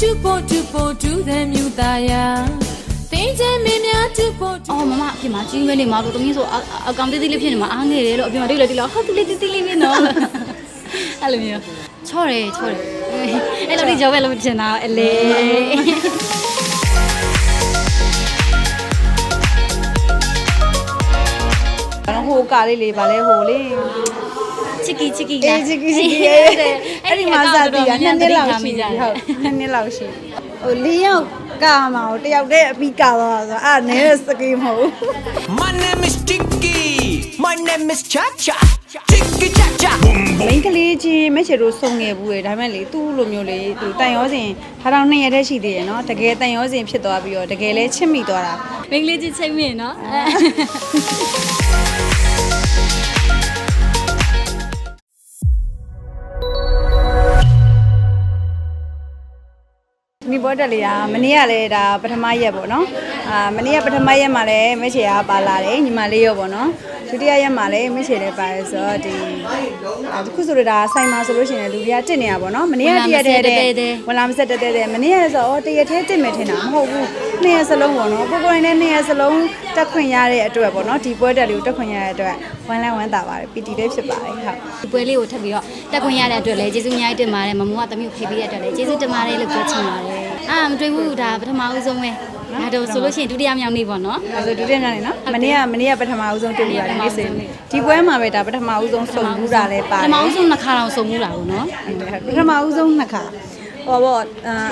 တူဖို့တူဖို့တူတဲ့မြူသားယာတင်းချင်မင်းများတူဖို့တူအော်မမအပြင်မှာကြီးမဲနေမှာလို့တမီးဆိုအအကောင်တေးသေးလေးဖြစ်နေမှာအားငယ်တယ်လို့အပြင်မှာတွေ့လေတွေ့လေဟာသူလေးတေးသေးလေးပဲနော်အဲ့လိုမျိုးချော့တယ်ချော့တယ်အဲ့လိုဒီကြောပဲလို့ထင်တာအလေဘာလို့ဟိုကားလေးလေးဗာလဲဟိုလေချစ်ကီချစ်ကီအေးချစ်ကီချစ်ကီရဲ့ အဲ့ဒီမှာစသည်ကနှစ်နှစ်လောက်ရှိပြီဟုတ်နှစ်နှစ်လောက်ရှိဟိုလေးယောက်ကာမှာဟိုတယောက်တည်းအပြီးကာသွားတာဆိုအဲ့နဲစကီးမဟုတ် My name is Tiki. My name is Cha Cha. Tiki Cha Cha. Boom boom. မိန်းကလေးချင်းမက်ချေတို့စုံငယ်ဘူးလေဒါပေမဲ့လေသူ့လိုမျိုးလေသူတန်ရောစင်ထားတော့နှစ်ရက်တည်းရှိသေးတယ်နော်တကယ်တန်ရောစင်ဖြစ်သွားပြီးတော့တကယ်လဲချစ်မိသွားတာမင်္ဂလေးကြီးချိန်မင်းနော် ဒီဘောတက်လေးကမနေ့ကလည်းဒါပထမရက်ပေါ့နော်အာမနေ့ကပထမရက်မှာလည်းမက်ချေကပါလာတယ်ညီမလေးရောပေါ့နော် ဒုတိယရက်မှာလည်းမက်ချေလည်းပါတယ်ဆိုတော့ဒီအာတခုဆိုတော့ဒါဆိုင်မှာဆိုလို့ရှိရင်လူတွေကတစ်နေတာပေါ့နော်မနေ့ကတရက်တည်းတည်းဝင်လာမဆက်တည်းတည်းမနေ့ကဆိုတော့တရက်တည်းတစ်မယ်ထင်တာမဟုတ်ဘူးနှစ်ရက်စလုံးပေါ့နော်ကိုကိုရင်နဲ့နှစ်ရက်စလုံးတက်ခွင့်ရတဲ့အတွက်ပေါ့နော်ဒီပွဲတက်လေးကိုတက်ခွင့်ရတဲ့အတွက်ဝမ်းလန်းဝမ်းသာပါတယ်ပီတီလေးဖြစ်ပါတယ်ဟုတ်ဒီပွဲလေးကိုထပ်ပြီးတော့တက်ခွင့်ရတဲ့အတွက်လည်းကျေးဇူးအများကြီးတင်ပါတယ်မမိုးကတမီးကိုဖိပေးတဲ့အတွက်လည်းကျေးဇူးတင်ပါတယ်လို့ပြောချင်ပါတယ်အာမတွေ့ဘူးဒါပထမဦးဆုံးပဲ ဒါတော့ဆိုလို့ရှိရင်ဒုတိယမြောက်နေ့ပေါ့နော်အဲဆိုဒုတိယညနေနော်မနေ့ကမနေ့ကပထမဦးဆုံးတွေ့ပြီးတာဒီနေ့စင်ဒီပွဲမှာပဲဒါပထမဦးဆုံးစုံဘူးတာလည်းပါပတထယ်မဦးဆုံးနှစ်ခါတောင်စုံမှုတာပေါ့နော်ပထမဦးဆုံးနှစ်ခါ ဟောပေါ့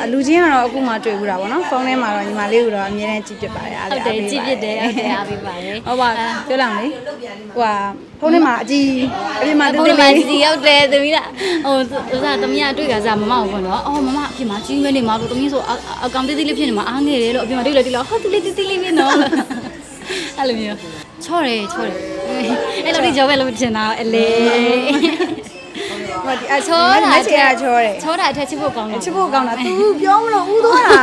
အလူချင်းကတော့အခုမှတွေ့ဘူးတာပေါ့နော်ဖုန်းထဲမှာတော့ညီမလေးကတော့အမြဲတမ်းကြည့်ပြပါတယ်အားဟုတ်တယ်ကြည့်ပြတယ်ဟုတ်တယ်အားပေးပါတယ်ဟုတ်ပါပြောလာမယ်ဟိုဟာဖုန်းထဲမှာအကြည့်အပြင်မှာဘုန်းကြီးမကြီးရောက်တယ်သမီးကဟိုဥစားသမီးကတွေ့ကြစားမမကိုပေါ့နော်အော်မမအပြင်မှာကြီးမဲနေမှာလို့သမီးဆိုအကောင်တေးသေးလေးဖြစ်နေမှာအားငယ်တယ်လို့အပြင်မှာတွေ့လေတွေ့လေဟာသူလေးတေးသေးလေးပဲနော်အဲ့လိုမျိုးချော့တယ်ချော့တယ်အဲ့လိုဒီကြောပဲလို့ထင်တာအလေ ဟိုဒီအချောတာမက်ချေကချောတယ်ချောတာအထက်ချစ်ဖို့ကောင်းတယ်ချစ်ဖို့ကောင်းတာ तू ပြောမလို့ဦးသွားတာ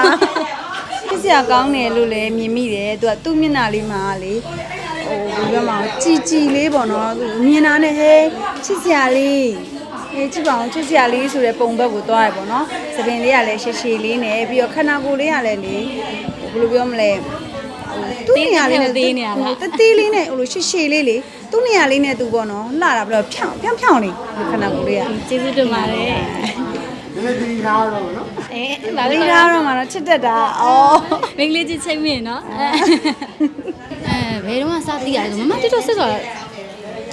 ချစ်စရာကောင်းတယ်လို့လည်းမြင်မိတယ် तू ကသူ့မျက်နှာလေးမှာလေဟိုဘယ်ပြောမလဲကြည်ကြည်လေးပေါ့နော်သူမြင်တာနဲ့ဟဲချစ်စရာလေးအေးချစ်ပါအောင်ချစ်စရာလေးဆိုတဲ့ပုံဘက်ကိုသွားရပေါ့နော်သပင်လေးကလည်းရှည်ရှည်လေးနဲ့ပြီးတော့ခန္ဓာကိုယ်လေးကလည်းလေဟိုဘယ်လိုပြောမလဲဟိုသူ့နေရာလေးနဲ့တသေးလေးနဲ့ဟိုလိုရှည်ရှည်လေးလေ သူ့နေရာလေးနဲ့သူပေါ့နော်လှတာပြီးတော့ဖြောင်းဖြောင်းဖြောင်းလေးခန္ဓာကိုယ်လေးကကျေးဇူးတင်ပါတယ်နည်းနည်းဒီထားတော့နော်အဲဘာဒါလဲလေးထားတော့မှတော့ချစ်တတ်တာအော်မင်္ဂလေးကြီးချိန်မင်းနော်အဲဘယ်တော့မှစသိရတယ်ဆိုမမတက်တော့ဆက်ဆို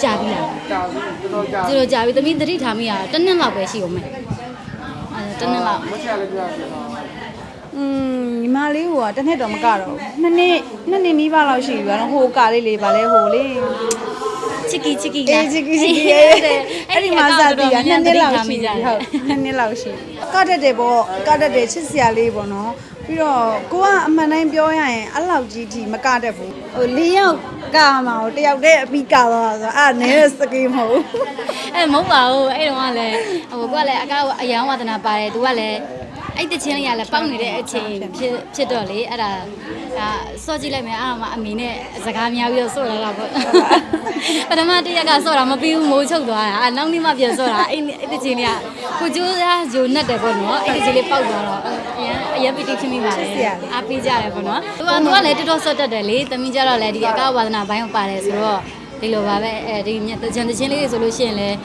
ကြာပြီလားကြာပြီတော်တော်ကြာကျတော့ကြာပြီသမီးသတိထားမိရတာတစ်နှစ်လောက်ပဲရှိအောင်မယ်အဲတစ်နှစ်လောက်မချက်လည်းပြပြတော့ อืมညီမလေးဟိုကတစ်နှစ်တော့မကတော့ဘူးနှစ်နှစ်နှစ်နှစ်နီးပါးလောက်ရှိပြီကတော့ဟိုကားလေးလေးဗာလဲဟိုလေချစ်ကီချစ်ကီအေးချစ်ကီချစ်ကီရဲ့အဲ့ဒီမှာစသည်ကနှစ်နှစ်လောက်ရှိပြီဟုတ်နှစ်နှစ်လောက်ရှိကတတ်တယ်ပေါ့ကတတ်တယ်ချစ်စရာလေးပေါ့နော်ပြီးတော့ကိုကအမှန်တိုင်းပြောရရင်အဲ့လောက်ကြီးကြီးမကတတ်ဘူးဟိုလေးယောက်ကာမှာဟိုတယောက်တည်းအပြီးကာသွားတာဆိုအဲ့နဲစကီးမဟုတ်အဲမဟုတ်ပါဘူးအဲ့တော့ကလည်းဟိုကလည်းအကောက်အယံဝဒနာပါတယ်သူကလည်း အဲ့တချင်းလေးကလည်းပောက်နေတဲ့အချိန်ဖြစ်ဖြစ်တော့လေအဲ့ဒါဒါစော့ကြည့်လိုက်မယ်အဲ့ဒါမှအမေနဲ့စကားများပြီးတော့စော့လာတာပေါ့ပထမတစ်ရက်ကစော့တာမပြီးဘူးမိုးချုပ်သွားတာအဲ့နောက်နေ့မှပြန်စော့တာအဲ့အဲ့တချင်းလေးကကိုကျိုးသားဂျိုနဲ့တယ်ပေါ့နော်အဲ့ဒီချင်းလေးပောက်သွားတော့အရင်အရင်ပီတိဖြစ်မိပါတယ်အားပေးကြတယ်ပေါ့နော်သူကသူကလည်းတော်တော်စော့တတ်တယ်လေတမီးကြတော့လည်းဒီအကောက်ဝဒနာဘိုင်းကိုပါတယ်ဆိုတော့ဒီလိုပါပဲအဲဒီညတချင်တချင်းလေးတွေဆိုလို့ရှိရင်လည်း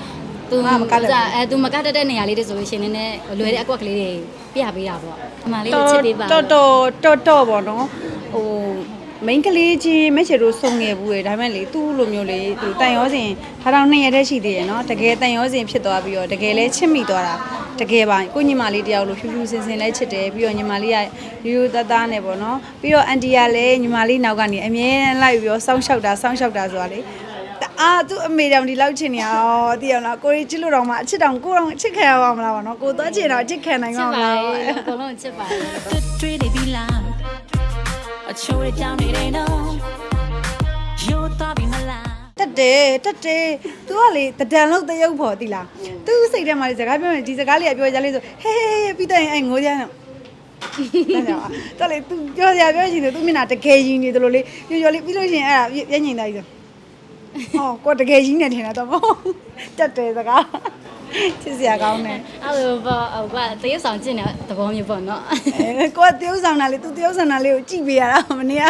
သူမကတအဲသူမကတတ်တဲ့နေရာလေးတွေဆိုလို့ရှိရင်နည်းနည်းလွယ်တဲ့အကွက်ကလေးတွေပြပေးတာပေါ့အမှလေးကိုချစ်ပေးပါတော်တော်တော်တော်ပေါ့နော်ဟိုမိန်းကလေးချင်းမက်ချေတို့စုံငယ်ဘူးလေဒါပေမဲ့လေသူ့လိုမျိုးလေသူတန်ရောစင်ထားတော့နှစ်ရက်တည်းရှိသေးတယ်နော်တကယ်တန်ရောစင်ဖြစ်သွားပြီးတော့တကယ်လဲချစ်မိသွားတာတကယ်ပါကိုညီမလေးတယောက်လိုဖြူဖြူစင်စင်လဲချစ်တယ်ပြီးတော့ညီမလေးကရိုးရိုးသားသားနဲ့ပေါ့နော်ပြီးတော့အန်တီကလည်းညီမလေးနောက်ကနေအမြဲတမ်းလိုက်ပြီးတော့စောင်းလျှောက်တာစောင်းလျှောက်တာဆိုတာလေ တအားသူ့အမေတောင်ဒီလောက်ချင်နေရောသိရမလားကိုရီချစ်လို့တောင်မှအချစ်တောင်ကိုတောင်အချစ်ခံရပါမလားဗောနော်ကိုသွားချင်တော့အချစ်ခံနိုင်ချပါစ်မပါလားရဲ့အကုန်လုံးချစ်ပါရဲ့ The tree they be loud. I throw it down, it ain't on. You thought be my lie. တက်တယ်တက်တယ်သူကလေတဒံလုံးတရုပ်ဖို့သိလားသူ့စိတ်ထဲမှာလေစကားပြောရင်ဒီစကားလေးကပြောရလေးဆိုဟေးဟေးဟေးပြီးတော့ရင်အဲ့ငိုကြတယ်တော်တယ်တော်လေသူပြောရပြောရှင်သူမျက်နှာတကယ်ရင်နေတယ်လို့လေပြောရလေးပြီးလို့ရှင်အဲ့ဒါပြညင်တိုင်းဆို ဟောကိုတကယ်ကြီးနေထင်တာတော့မဟုတ်တက်တယ်စကားချစ်စရာကောင်းတယ်အဲ့လိုပေါ့ဟိုကတရုပ်ဆောင်ကျင့်တဲ့သဘောမျိုးပေါ့နော်အဲကိုကတယောက်ဆောင်တာလေသူတယောက်ဆောင်တာလေးကိုကြည့်ပေးရတာမနေ့က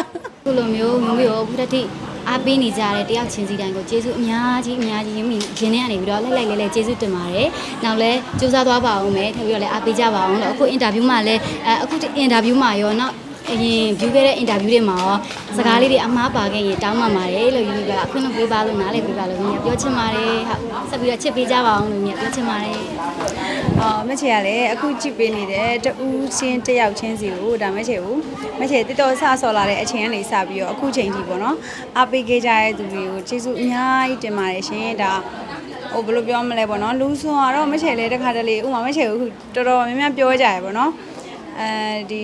ခုလိုမျိုးမျိုးမျိုးအခုတတိအားပေးနေကြတဲ့တယောက်ချင်းစီတိုင်းကိုကျေးဇူးအများကြီးအများကြီးရင်းမိရင်းထဲကနေပြီးတော့လိုက်လိုက်လဲလဲကျေးဇူးတင်ပါတယ်။နောက်လဲစူးစမ်းသွားပါအောင်မယ်ထပ်ပြီးတော့လဲအားပေးကြပါအောင်လို့အခုအင်တာဗျူးမှာလဲအဲအခုအင်တာဗျူးမှာရောနောက် အရင် view ခဲ့တဲ့အင်တာဗျူးတွေမှာရောစကားလေးတွေအမှားပါခဲ့ရင်တောင်းပန်ပါတယ်လို့ယူပြီးတော့ခွင့်လုပ်ပေးပါလို့နားလည်ပေးပါလို့ညီကပြောချင်ပါတယ်ဟုတ်ဆက်ပြီးတော့ချစ်ပေးကြပါအောင်လို့ညီကပြောချင်ပါတယ်အော်မချေရလေအခုကြည့်ပေးနေတဲ့တူးချင်းတယောက်ချင်းစီကိုဒါမချေဘူးမချေတိတော်ဆဆော်လာတဲ့အချိန်ကနေစပြီးတော့အခုချိန်ကြီးပေါ့နော်အားပေးခဲ့ကြတဲ့သူတွေကိုကျေးဇူးအများကြီးတင်ပါတယ်ရှင်ဒါဟိုဘယ်လိုပြောမလဲပေါ့နော်လူဆွန်ကတော့မချေလေတခါတလေဥမာမချေဘူးအခုတော်တော်များများပြောကြရပေါ့နော် အဲဒီ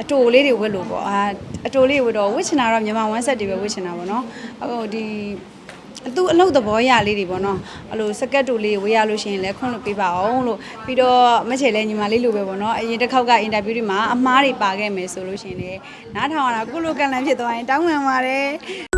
အတိုလေးတွေဝတ်လို့ပေါ့အာအတိုလေးဝတ်တော့ဝတ်ချင်တာတော့မြန်မာဝမ်းဆက်တွေပဲဝတ်ချင်တာပေါ့နော်ဟိုဒီအသူအလုပ်သဘောရလေးတွေပေါ့နော်အဲ့လိုစကတ်တူလေးဝေးရလို့ရှိရင်လည်းခွင့်လို့ပေးပါအောင်လို့ပြီးတော့မချေလဲညီမလေးလိုပဲပေါ့နော်အရင်တစ်ခေါက်ကအင်တာဗျူးတွေမှာအမားတွေပါခဲ့မယ်ဆိုလို့ရှိရင်လည်းနားထောင်ရတာကုလိုကန်လန်ဖြစ်သွားရင်တောင်းပန်ပါတယ်